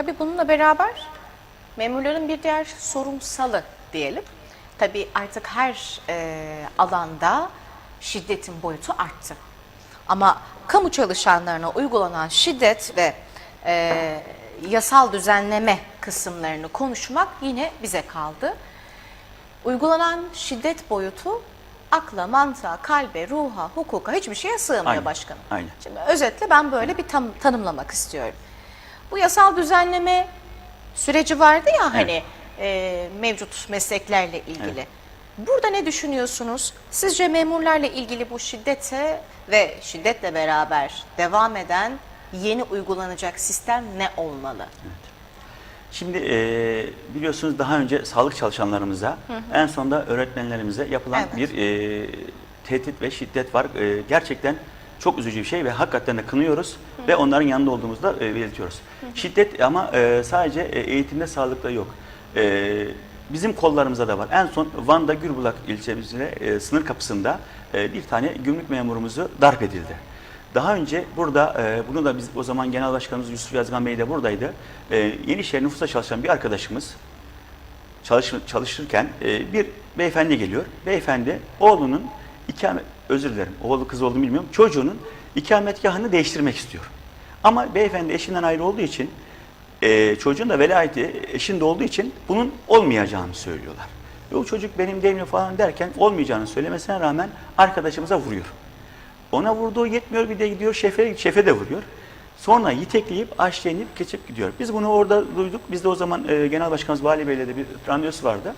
Tabii bununla beraber memurların bir diğer sorumsalı diyelim. Tabii artık her e, alanda şiddetin boyutu arttı. Ama kamu çalışanlarına uygulanan şiddet ve e, yasal düzenleme kısımlarını konuşmak yine bize kaldı. Uygulanan şiddet boyutu akla, mantığa, kalbe, ruha, hukuka hiçbir şeye sığmıyor Aynen, başkanım. aynen. Şimdi özetle ben böyle bir tam, tanımlamak istiyorum. Bu yasal düzenleme süreci vardı ya hani e, mevcut mesleklerle ilgili. Burada ne düşünüyorsunuz? Sizce memurlarla ilgili bu şiddete ve şiddetle beraber devam eden yeni uygulanacak sistem ne olmalı? Şimdi e, biliyorsunuz daha önce sağlık çalışanlarımıza, en sonunda öğretmenlerimize yapılan Evet. bir e, tehdit ve şiddet var. E, gerçekten çok üzücü bir şey ve hakikaten de kınıyoruz ve onların yanında olduğumuzda e, belirtiyoruz. Şiddet ama e, sadece e, eğitimde, sağlıkta yok. E, bizim kollarımızda da var. En son Van'da Gürbulak ilçemizde e, sınır kapısında e, bir tane gümrük memurumuzu darp edildi. Daha önce burada, e, bunu da biz o zaman Genel Başkanımız Yusuf Yazgan Bey de buradaydı. E, Yenişehir nüfusa çalışan bir arkadaşımız çalış, çalışırken e, bir beyefendi geliyor. Beyefendi oğlunun ikamet, özür dilerim oğlu kız olduğunu bilmiyorum, çocuğunun ikametgahını değiştirmek istiyor. Ama beyefendi eşinden ayrı olduğu için, e, çocuğun da velayeti eşinde olduğu için bunun olmayacağını söylüyorlar. Ve o çocuk benim değil mi falan derken olmayacağını söylemesine rağmen arkadaşımıza vuruyor. Ona vurduğu yetmiyor bir de gidiyor şefe, şefe de vuruyor. Sonra yitekleyip aşağı inip geçip gidiyor. Biz bunu orada duyduk. Biz de o zaman e, Genel Başkanımız Vali Bey'le de bir randevusu vardı.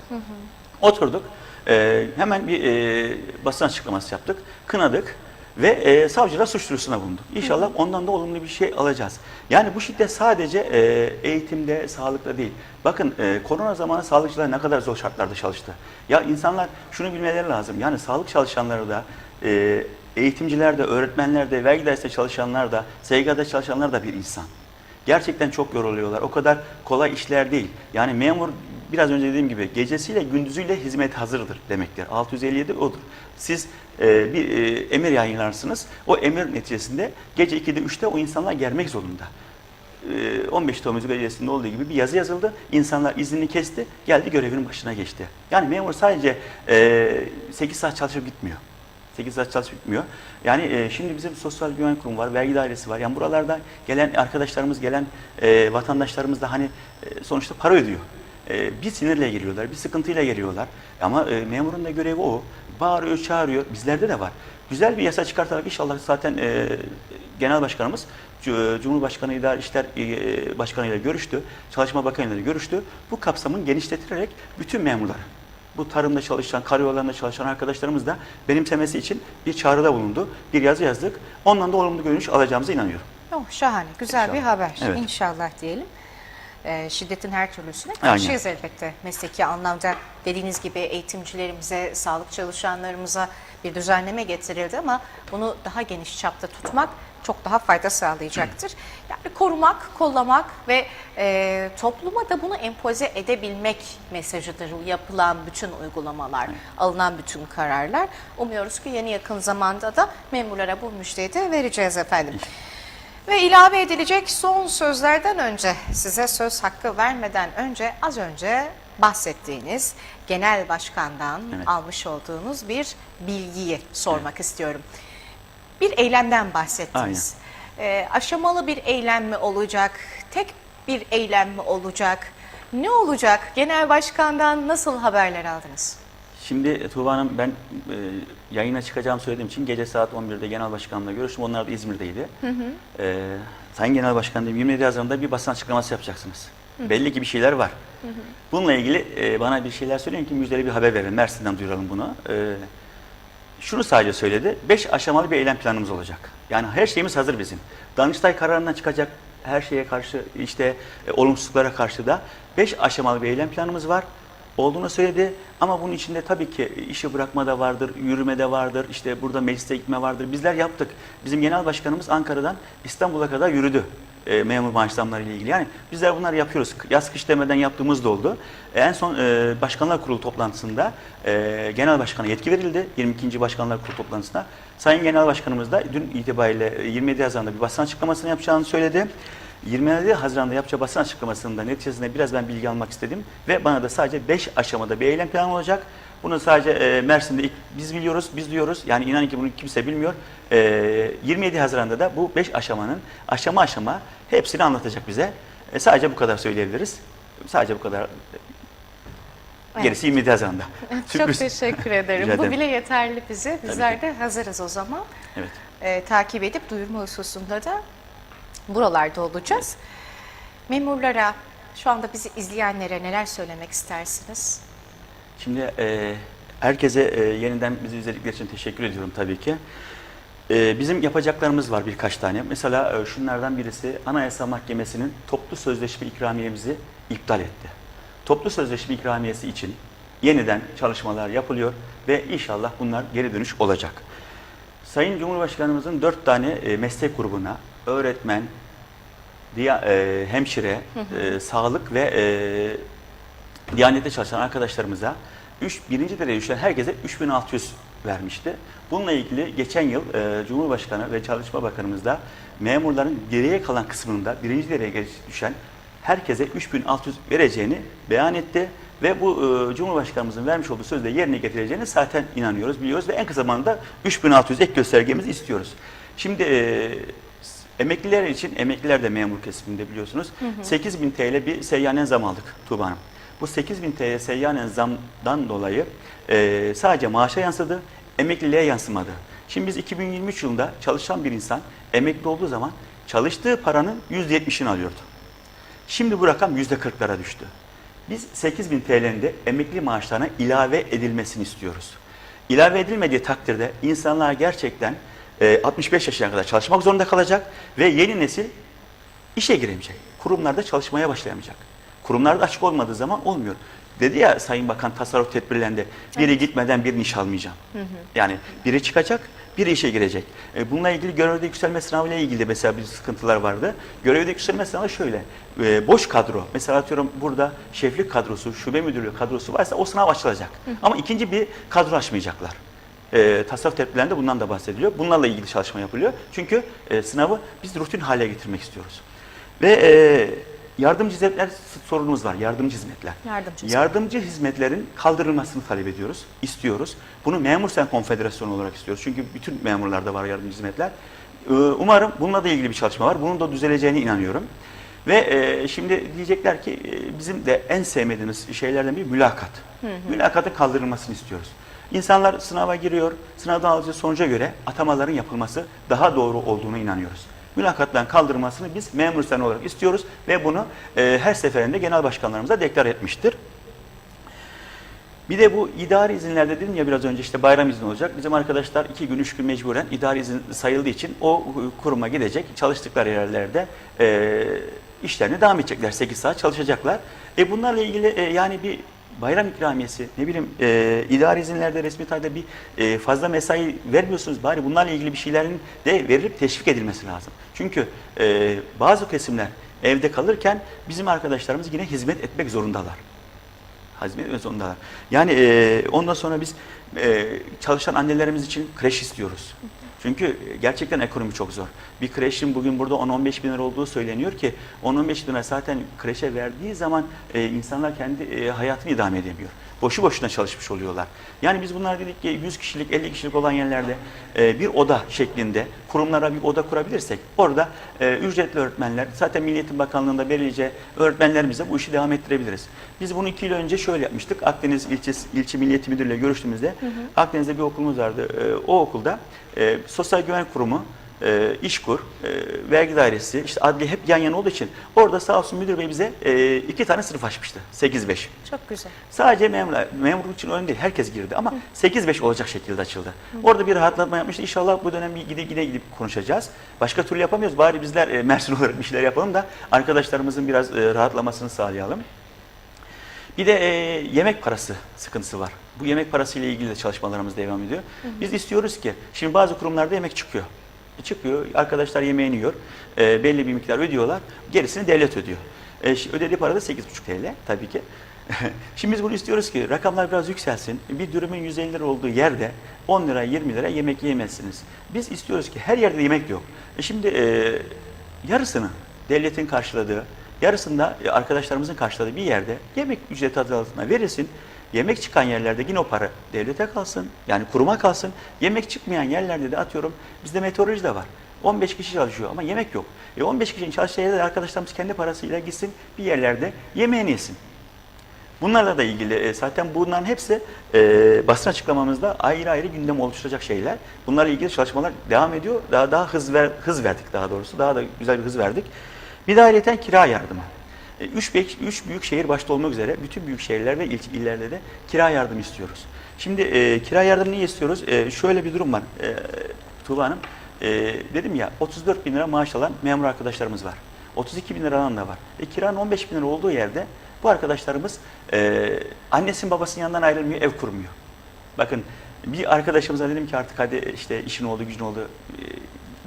Oturduk. E, hemen bir e, basın açıklaması yaptık. Kınadık. Ve e, savcılar suç duyurusuna bulunduk. İnşallah ondan da olumlu bir şey alacağız. Yani bu şiddet sadece e, eğitimde, sağlıkta değil. Bakın e, korona zamanı sağlıkçılar ne kadar zor şartlarda çalıştı. Ya insanlar şunu bilmeleri lazım. Yani sağlık çalışanları da, e, eğitimciler de, öğretmenler de, vergi dairesinde çalışanlar da, SGK'da çalışanlar da bir insan. Gerçekten çok yoruluyorlar. O kadar kolay işler değil. Yani memur biraz önce dediğim gibi gecesiyle gündüzüyle hizmet hazırdır demektir. 657 odur. Siz e, bir e, emir yayınlarsınız. O emir neticesinde gece 2'de 3'te o insanlar gelmek zorunda. E, 15 Temmuz Belediyesi'nde olduğu gibi bir yazı yazıldı. İnsanlar iznini kesti, geldi görevinin başına geçti. Yani memur sadece e, 8 saat çalışıp gitmiyor. 8 saat çalışıp gitmiyor. Yani e, şimdi bizim sosyal güvenlik kurumu var, vergi dairesi var. Yani buralarda gelen arkadaşlarımız, gelen e, vatandaşlarımız da hani e, sonuçta para ödüyor. E, bir sinirle geliyorlar, bir sıkıntıyla geliyorlar. Ama e, memurun da görevi o. Bağırıyor, çağırıyor. Bizlerde de var. Güzel bir yasa çıkartarak inşallah zaten e, Genel Başkanımız Cu- Cumhurbaşkanı İdari İşler e, Başkanı ile görüştü. Çalışma Bakanı ile görüştü. Bu kapsamın genişletilerek bütün memurları bu tarımda çalışan, karayollarında çalışan arkadaşlarımız da benimsemesi için bir çağrıda bulundu. Bir yazı yazdık. Ondan da olumlu görünüş alacağımıza inanıyorum. Oh, şahane, güzel bir İnşallah. haber. Evet. İnşallah diyelim. Ee, şiddetin her türlüsüne karşıyız elbette. Mesleki anlamda dediğiniz gibi eğitimcilerimize, sağlık çalışanlarımıza bir düzenleme getirildi ama bunu daha geniş çapta tutmak çok daha fayda sağlayacaktır. Yani korumak, kollamak ve e, topluma da bunu empoze edebilmek mesajıdır yapılan bütün uygulamalar, alınan bütün kararlar. Umuyoruz ki yeni yakın zamanda da memurlara bu müjdeyi de vereceğiz efendim. Ve ilave edilecek son sözlerden önce size söz hakkı vermeden önce az önce bahsettiğiniz genel başkandan Evet. almış olduğunuz bir bilgiyi sormak istiyorum. Bir eylemden bahsettiniz. Ee, aşamalı bir eylem mi olacak? Tek bir eylem mi olacak? Ne olacak? Genel başkandan nasıl haberler aldınız? Şimdi Tuğba Hanım ben e, yayına çıkacağım söylediğim için gece saat 11'de Genel Başkanımla görüştüm. Onlar da İzmir'deydi. E, Sayın Genel Başkan dedim 27 Haziran'da bir basın açıklaması yapacaksınız. Belli ki bir şeyler var. Bununla ilgili e, bana bir şeyler söyleyin ki müjdeli bir haber verin. Mersin'den duyuralım bunu. E, şunu sadece söyledi. 5 aşamalı bir eylem planımız olacak. Yani her şeyimiz hazır bizim. Danıştay kararından çıkacak her şeye karşı işte e, olumsuzluklara karşı da 5 aşamalı bir eylem planımız var. Olduğunu söyledi ama bunun içinde tabii ki işi bırakma da vardır, yürüme de vardır, işte burada meclise gitme vardır. Bizler yaptık. Bizim genel başkanımız Ankara'dan İstanbul'a kadar yürüdü e, memur maaş ile ilgili. Yani bizler bunları yapıyoruz. Yaz kış demeden yaptığımız da oldu. E, en son e, Başkanlar Kurulu toplantısında e, Genel Başkan'a yetki verildi. 22. Başkanlar Kurulu toplantısında. Sayın Genel Başkanımız da dün itibariyle e, 27 Haziran'da bir basın açıklamasını yapacağını söyledi. 27 Haziran'da yapacağı basın açıklamasında neticesinde biraz ben bilgi almak istedim ve bana da sadece 5 aşamada bir eylem planı olacak. Bunu sadece e, Mersin'de ilk biz biliyoruz, biz diyoruz. Yani inanın ki bunu kimse bilmiyor. E, 27 Haziran'da da bu 5 aşamanın aşama aşama hepsini anlatacak bize. E, sadece bu kadar söyleyebiliriz. Sadece bu kadar. Evet. Gerisi 27 Haziran'da. Çok teşekkür ederim. Bu bile yeterli bize. Bizler de hazırız o zaman. Evet. Ee, takip edip duyurma hususunda da buralarda olacağız. Memurlara, şu anda bizi izleyenlere neler söylemek istersiniz? Şimdi e, herkese e, yeniden bizi izledikleri için teşekkür ediyorum tabii ki. E, bizim yapacaklarımız var birkaç tane. Mesela e, şunlardan birisi Anayasa Mahkemesi'nin toplu sözleşme ikramiyemizi iptal etti. Toplu sözleşme ikramiyesi için yeniden çalışmalar yapılıyor ve inşallah bunlar geri dönüş olacak. Sayın Cumhurbaşkanımızın dört tane e, meslek grubuna öğretmen, diya, e, hemşire, e, sağlık ve e, Diyanette çalışan arkadaşlarımıza 3, birinci dereceye düşen herkese 3600 vermişti. Bununla ilgili geçen yıl e, Cumhurbaşkanı ve Çalışma Bakanımız da memurların geriye kalan kısmında birinci dereceye düşen herkese 3600 vereceğini beyan etti. Ve bu e, Cumhurbaşkanımızın vermiş olduğu sözde yerine getireceğini zaten inanıyoruz, biliyoruz ve en kısa zamanda 3600 ek göstergemizi istiyoruz. Şimdi e, emekliler için, emekliler de memur kesiminde biliyorsunuz, 8000 TL bir seyyanen zam aldık Tuğba Hanım. Bu 8000 TL seyyanen zamdan dolayı e, sadece maaşa yansıdı, emekliliğe yansımadı. Şimdi biz 2023 yılında çalışan bir insan emekli olduğu zaman çalıştığı paranın %70'ini alıyordu. Şimdi bu rakam %40'lara düştü. Biz 8000 TL'nin de emekli maaşlarına ilave edilmesini istiyoruz. İlave edilmediği takdirde insanlar gerçekten e, 65 yaşına kadar çalışmak zorunda kalacak ve yeni nesil işe giremeyecek. Kurumlarda çalışmaya başlayamayacak. Kurumlarda açık olmadığı zaman olmuyor. Dedi ya Sayın Bakan tasarruf tedbirlerinde biri gitmeden birini iş almayacağım. Yani biri çıkacak, biri işe girecek. E, Bununla ilgili görevde yükselme sınavıyla ilgili de mesela bir sıkıntılar vardı. Görevde yükselme sınavı şöyle, e, boş kadro. Mesela atıyorum burada şeflik kadrosu, şube müdürlüğü kadrosu varsa o sınav açılacak. Ama ikinci bir kadro açmayacaklar. E, tasarruf tedbirlerinde bundan da bahsediliyor. Bunlarla ilgili çalışma yapılıyor. Çünkü e, sınavı biz rutin hale getirmek istiyoruz. Ve e, yardımcı hizmetler sorunumuz var. Yardımcı hizmetler. Yardımcı Yardımcı hizmetlerin kaldırılmasını talep ediyoruz, istiyoruz. Bunu Memur Sen Konfederasyonu olarak istiyoruz. Çünkü bütün memurlarda var yardımcı hizmetler. Ee, Umarım bununla da ilgili bir çalışma var. Bunun da düzeleceğine inanıyorum. Ve e, şimdi diyecekler ki e, bizim de en sevmediğimiz şeylerden biri mülakat. Mülakatın kaldırılmasını istiyoruz. İnsanlar sınava giriyor, sınavdan alacağı sonuca göre atamaların yapılması daha doğru olduğunu inanıyoruz. Mülakatların kaldırılmasını biz memur olarak istiyoruz ve bunu e, her seferinde genel başkanlarımıza deklar etmiştir. Bir de bu idari izinlerde dedim ya biraz önce işte bayram izni olacak. Bizim arkadaşlar iki gün, üç gün mecburen idari izin sayıldığı için o kuruma gidecek. Çalıştıkları yerlerde e, işlerine devam edecekler. 8 saat çalışacaklar. E bunlarla ilgili e, yani bir bayram ikramiyesi, ne bileyim e, idari izinlerde resmi tarihte bir e, fazla mesai vermiyorsunuz. Bari bunlarla ilgili bir şeylerin de verilip teşvik edilmesi lazım. Çünkü e, bazı kesimler evde kalırken bizim arkadaşlarımız yine hizmet etmek zorundalar hazmet etmek zorundalar. Yani e, ondan sonra biz e, çalışan annelerimiz için kreş istiyoruz. Çünkü gerçekten ekonomi çok zor. Bir kreşin bugün burada 10-15 bin lira olduğu söyleniyor ki 10-15 bin lira zaten kreşe verdiği zaman e, insanlar kendi e, hayatını idame edemiyor. Boşu boşuna çalışmış oluyorlar. Yani biz bunlar dedik ki 100 kişilik 50 kişilik olan yerlerde e, bir oda şeklinde kurumlara bir oda kurabilirsek orada e, ücretli öğretmenler zaten Milli Eğitim Bakanlığı'nda verileceği öğretmenlerimize bu işi devam ettirebiliriz. Biz bunu iki yıl önce şöyle yapmıştık. Akdeniz ilçesi, ilçe Milli Eğitim Müdürlüğü ile görüştüğümüzde Akdeniz'de bir okulumuz vardı. E, o okulda e, Sosyal Güvenlik Kurumu e, İşkur, e, vergi dairesi, işte adli hep yan yana olduğu için orada sağ olsun müdür bey bize e, iki tane sınıf açmıştı. 8-5. Çok güzel. Sadece memurlar, memurluk için önemli değil. Herkes girdi ama 8-5 olacak şekilde açıldı. Orada bir rahatlatma yapmıştı. İnşallah bu dönem gide gide gidip konuşacağız. Başka türlü yapamıyoruz. Bari bizler e, Mersin olarak bir şeyler yapalım da arkadaşlarımızın biraz e, rahatlamasını sağlayalım. Bir de e, yemek parası sıkıntısı var. Bu yemek parası ile ilgili de çalışmalarımız devam ediyor. Biz istiyoruz ki, şimdi bazı kurumlarda yemek çıkıyor. E, çıkıyor, arkadaşlar yemeğini yiyor, e, belli bir miktar ödüyorlar, gerisini devlet ödüyor. E, ödediği para da 8,5 TL tabii ki. Şimdi biz bunu istiyoruz ki rakamlar biraz yükselsin. Bir dürümün 150 lira olduğu yerde 10 lira 20 lira yemek yiyemezsiniz. Biz istiyoruz ki her yerde yemek yok. E şimdi e, yarısını devletin karşıladığı, yarısında e, arkadaşlarımızın karşıladığı bir yerde yemek ücreti adı altında verilsin. Yemek çıkan yerlerde yine o para devlete kalsın. Yani kuruma kalsın. Yemek çıkmayan yerlerde de atıyorum bizde meteoroloji de var. 15 kişi çalışıyor ama yemek yok. E 15 kişinin çalıştığı yerde de arkadaşlarımız kendi parasıyla gitsin bir yerlerde yemeğini yesin. Bunlarla da ilgili e, zaten bunların hepsi e, basın açıklamamızda ayrı ayrı gündem oluşturacak şeyler. Bunlarla ilgili çalışmalar devam ediyor. Daha daha hız ver, hız verdik daha doğrusu. Daha da güzel bir hız verdik. Bir de ayrıca kira yardımı. E, üç, üç büyük şehir başta olmak üzere bütün büyük şehirler ve il, illerde de kira yardımı istiyoruz. Şimdi e, kira yardımı niye istiyoruz? E, şöyle bir durum var e, Tuğba Hanım. E, dedim ya 34 bin lira maaş alan memur arkadaşlarımız var. 32 bin lira alan da var. E, kiranın 15 bin lira olduğu yerde bu arkadaşlarımız e, annesinin babasının yanından ayrılmıyor, ev kurmuyor. Bakın bir arkadaşımıza dedim ki artık hadi işte işin oldu, gücün oldu, e,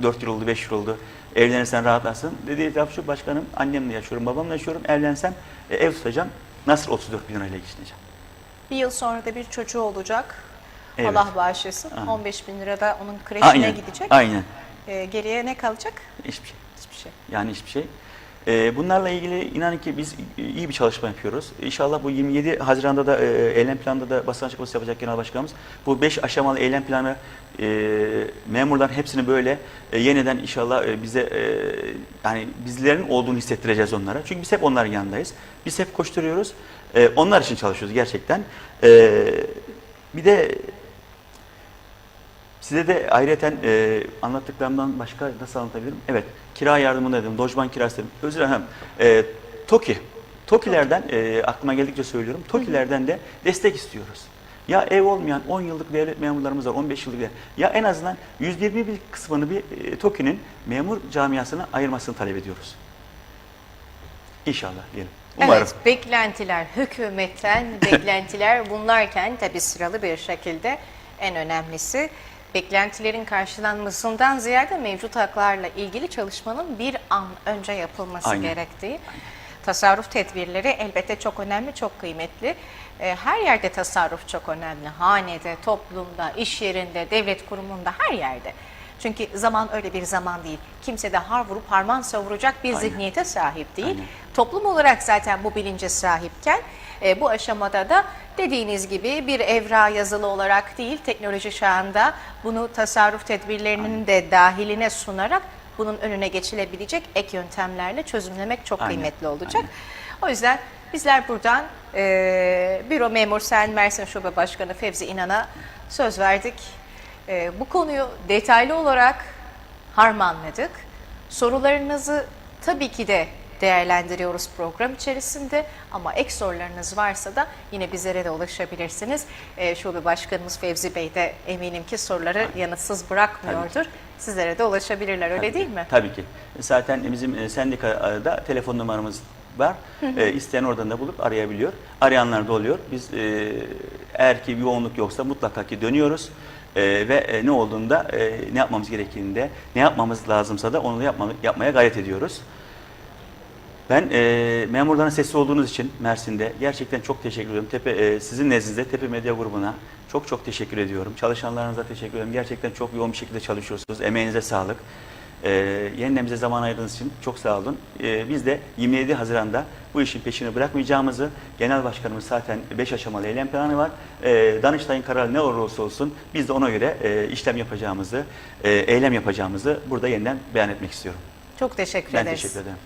4 yıl oldu, 5 yıl oldu, evlenirsen rahatlasın. Dedi laf şu başkanım, annemle yaşıyorum, babamla yaşıyorum, evlensem e, ev tutacağım, nasıl 34 bin lirayla geçineceğim? Bir yıl sonra da bir çocuğu olacak. Evet. Allah bağışlasın. Aynen. 15 bin lira da onun kreşine Aynen, gidecek. aynen. Ee, geriye ne kalacak? Hiçbir şey. Hiçbir şey. Yani hiçbir şey. Ee, bunlarla ilgili inanın ki biz iyi bir çalışma yapıyoruz. İnşallah bu 27 Haziran'da da e, eylem planında da basın açıklaması yapacak Genel Başkanımız. Bu 5 aşamalı eylem planı e, memurların hepsini böyle e, yeniden inşallah e, bize e, yani bizlerin olduğunu hissettireceğiz onlara. Çünkü biz hep onların yanındayız. Biz hep koşturuyoruz. E, onlar için çalışıyoruz gerçekten. E, bir de Size de ayrıca e, anlattıklarımdan başka nasıl anlatabilirim? Evet, kira yardımını dedim, lojman kirası dedim. Özür dilerim. E, TOKİ. TOKİ'lerden, e, aklıma geldikçe söylüyorum, TOKİ'lerden de destek istiyoruz. Ya ev olmayan 10 yıllık devlet memurlarımız var, 15 yıllık. Ya en azından %20 bir kısmını bir e, TOKİ'nin memur camiasına ayırmasını talep ediyoruz. İnşallah diyelim. Umarım. Evet, beklentiler, hükümetten beklentiler bunlarken tabii sıralı bir şekilde en önemlisi beklentilerin karşılanmasından ziyade mevcut haklarla ilgili çalışmanın bir an önce yapılması Aynen. gerektiği. Tasarruf tedbirleri elbette çok önemli, çok kıymetli. Ee, Her yerde tasarruf çok önemli. Hanede, toplumda, iş yerinde, devlet kurumunda, her yerde. Çünkü zaman öyle bir zaman değil. Kimse de har vurup harman savuracak bir Aynen. zihniyete sahip değil. Aynen. Toplum olarak zaten bu bilince sahipken e, bu aşamada da dediğiniz gibi bir evra yazılı olarak değil teknoloji çağında bunu tasarruf tedbirlerinin de dahiline sunarak bunun önüne geçilebilecek ek yöntemlerle çözümlemek çok Aynen, kıymetli olacak. aynen. O yüzden bizler buradan e, Büro Memur Sen Mersin Şube Başkanı Fevzi İnan'a söz verdik. E, bu konuyu detaylı olarak harmanladık. Sorularınızı tabii ki de değerlendiriyoruz program içerisinde ama ek sorularınız varsa da yine bizlere de ulaşabilirsiniz. E, Şube Başkanımız Fevzi Bey de eminim ki soruları yanıtsız bırakmıyordur. Sizlere de ulaşabilirler öyle Tabii değil ki, mi? Tabii ki. Zaten bizim e, sendikada telefon numaramız var. E, isteyen oradan da bulup arayabiliyor. Arayanlar da oluyor. Biz e, eğer ki yoğunluk yoksa mutlaka ki dönüyoruz. E, ve e, ne olduğunda e, ne yapmamız gerektiğinde, ne yapmamız lazımsa da onu da yapma, yapmaya gayret ediyoruz. Ben e, memurların sesi olduğunuz için Mersin'de gerçekten çok teşekkür ediyorum. Tepe, e, sizin nezdinizde Tepe Medya Grubu'na çok çok teşekkür ediyorum. Çalışanlarınıza teşekkür ediyorum. Gerçekten çok yoğun bir şekilde çalışıyorsunuz. Emeğinize sağlık. E, yeniden bize zaman ayırdığınız için çok sağ olun. E, biz de 27 Haziran'da bu işin peşini bırakmayacağımızı, Genel Başkanımız zaten 5 aşamalı eylem planı var. E, Danıştay'ın kararı ne olursa olsun biz de ona göre e, işlem yapacağımızı, e, eylem yapacağımızı burada yeniden beyan etmek istiyorum. Çok teşekkür Ben ederiz. teşekkür ederim.